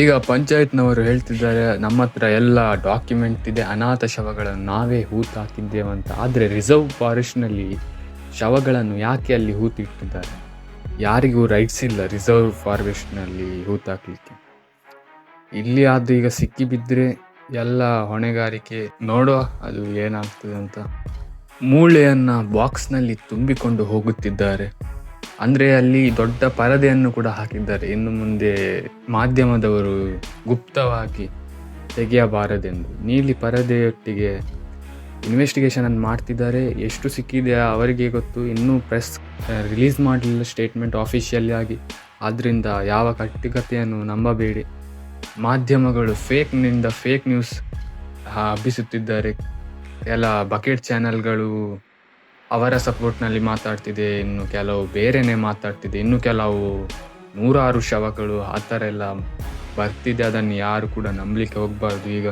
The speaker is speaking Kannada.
ಈಗ ಪಂಚಾಯತ್ನವರು ಹೇಳ್ತಿದ್ದಾರೆ, ನಮ್ಮ ಹತ್ರ ಎಲ್ಲ ಡಾಕ್ಯುಮೆಂಟ್ ಇದೆ, ಅನಾಥ ಶವಗಳನ್ನು ನಾವೇ ಹೂತಾಕಿದ್ದೇವೆ ಅಂತ. ಆದರೆ ರಿಸರ್ವ್ ಫಾರೆಸ್ಟ್ನಲ್ಲಿ ಶವಗಳನ್ನು ಯಾಕೆ ಅಲ್ಲಿ ಹೂತಿಟ್ಟಿದ್ದಾರೆ? ಯಾರಿಗೂ ರೈಟ್ಸ್ ಇಲ್ಲ ರಿಸರ್ವ್ ಫಾರೆಸ್ಟ್ನಲ್ಲಿ ಹೂತಾಕ್ಲಿಕ್ಕೆ. ಇಲ್ಲಿ ಅದು ಈಗ ಸಿಕ್ಕಿಬಿದ್ದರೆ ಎಲ್ಲ ಹೊಣೆಗಾರಿಕೆ ನೋಡುವ ಅದು ಏನಾಗ್ತದೆ ಅಂತ. ಮೂಳೆಯನ್ನು ಬಾಕ್ಸ್ನಲ್ಲಿ ತುಂಬಿಕೊಂಡು ಹೋಗುತ್ತಿದ್ದಾರೆ. ಅಂದರೆ ಅಲ್ಲಿ ದೊಡ್ಡ ಪರದೆಯನ್ನು ಕೂಡ ಹಾಕಿದ್ದಾರೆ. ಇನ್ನು ಮುಂದೆ ಮಾಧ್ಯಮದವರು ಗುಪ್ತವಾಗಿ ತೆಗೆಯಬಾರದೆಂದು. ನೀಲಿ ಪರದೆಯೊಟ್ಟಿಗೆ ಇನ್ವೆಸ್ಟಿಗೇಷನ್ ಅನ್ನು ಮಾಡ್ತಿದ್ದಾರೆ. ಎಷ್ಟು ಸಿಕ್ಕಿದೆ ಅವರಿಗೆ ಗೊತ್ತು. ಇನ್ನೂ ಪ್ರೆಸ್ ರಿಲೀಸ್ ಮಾಡಲಿಲ್ಲ ಸ್ಟೇಟ್ಮೆಂಟ್ ಆಫಿಷಿಯಲಿ ಆಗಿ. ಆದ್ದರಿಂದ ಯಾವ ಕಟ್ಟಿಕತೆಯನ್ನು ನಂಬಬೇಡಿ. ಮಾಧ್ಯಮಗಳು ಫೇಕ್ನಿಂದ ಫೇಕ್ ನ್ಯೂಸ್ ಹಬ್ಬಿಸುತ್ತಿದ್ದಾರೆ. ಎಲ್ಲ ಬಕೆಟ್ ಚಾನೆಲ್ಗಳು ಅವರ ಸಪೋರ್ಟ್ನಲ್ಲಿ ಮಾತಾಡ್ತಿದೆ, ಇನ್ನು ಕೆಲವು ಬೇರೆನೇ ಮಾತಾಡ್ತಿದೆ, ಇನ್ನು ಕೆಲವು ನೂರಾರು ಶವಗಳು, ಆ ಥರ ಎಲ್ಲ ಬರ್ತಿದೆ, ಅದನ್ನು ಯಾರು ಕೂಡ ನಂಬಲಿಕ್ಕೆ ಹೋಗಬಾರ್ದು. ಈಗ